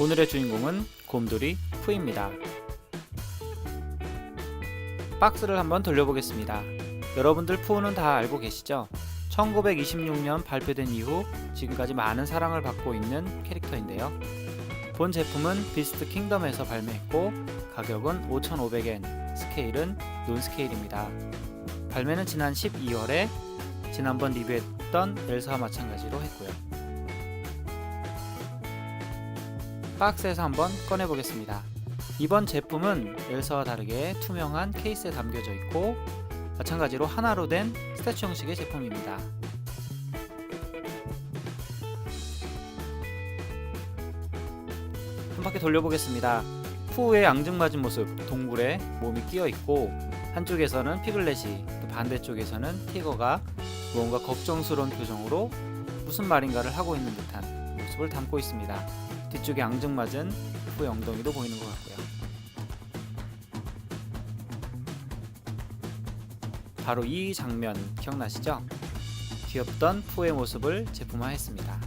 오늘의 주인공은 곰돌이 푸입니다. 박스를 한번 돌려보겠습니다. 여러분들 푸는 다 알고 계시죠? 1926년 발표된 이후 지금까지 많은 사랑을 받고 있는 캐릭터인데요. 본 제품은 비스트 킹덤에서 발매했고 가격은 5,500엔, 스케일은 논 스케일입니다. 발매는 지난 12월에 지난번 리뷰했던 엘사와 마찬가지로 했고요. 박스에서 한번 꺼내보겠습니다. 이번 제품은 엘사와 다르게 투명한 케이스에 담겨져 있고 마찬가지로 하나로 된 스태츄 형식의 제품입니다. 한 바퀴 돌려보겠습니다. 푸의 앙증맞은 모습, 동굴에 몸이 끼어 있고 한쪽에서는 피글렛이 또 반대쪽에서는 티거가 무언가 걱정스러운 표정으로 무슨 말인가를 하고 있는 듯한 모습을 담고 있습니다. 뒤쪽에 앙증맞은 푸의 엉덩이도 보이는 것 같고요. 바로 이 장면 기억나시죠? 귀엽던 푸의 모습을 제품화했습니다.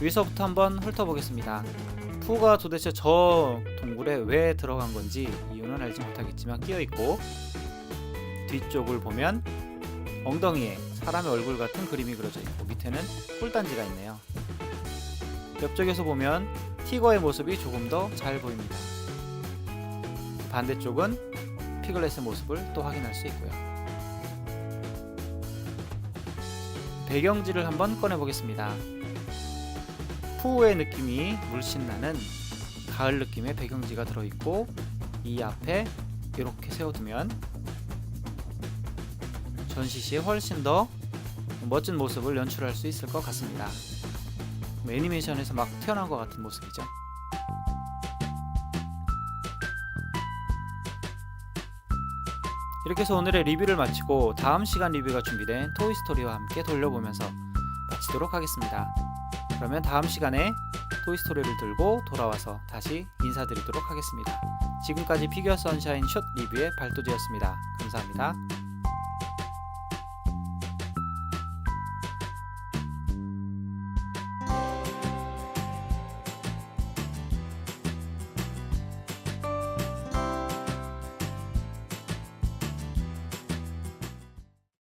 위에서부터 한번 훑어보겠습니다. 푸가 도대체 저 동굴에 왜 들어간 건지 이유는 알지 못하겠지만 끼어 있고 뒤쪽을 보면 엉덩이에 사람의 얼굴 같은 그림이 그려져 있고 밑에는 꿀단지가 있네요. 옆쪽에서 보면 티거의 모습이 조금 더 잘 보입니다. 반대쪽은 피글렛의 모습을 또 확인할 수 있고요. 배경지를 한번 꺼내 보겠습니다. 푸의 느낌이 물씬 나는 가을 느낌의 배경지가 들어있고 이 앞에 이렇게 세워두면 전시 시에 훨씬 더 멋진 모습을 연출할 수 있을 것 같습니다. 뭐 애니메이션에서 막 태어난 것 같은 모습이죠. 이렇게 해서 오늘의 리뷰를 마치고 다음 시간 리뷰가 준비된 토이스토리와 함께 돌려보면서 마치도록 하겠습니다. 그러면 다음 시간에 토이스토리를 들고 돌아와서 다시 인사드리도록 하겠습니다. 지금까지 피규어 선샤인 숏 리뷰의 발도지였습니다. 감사합니다.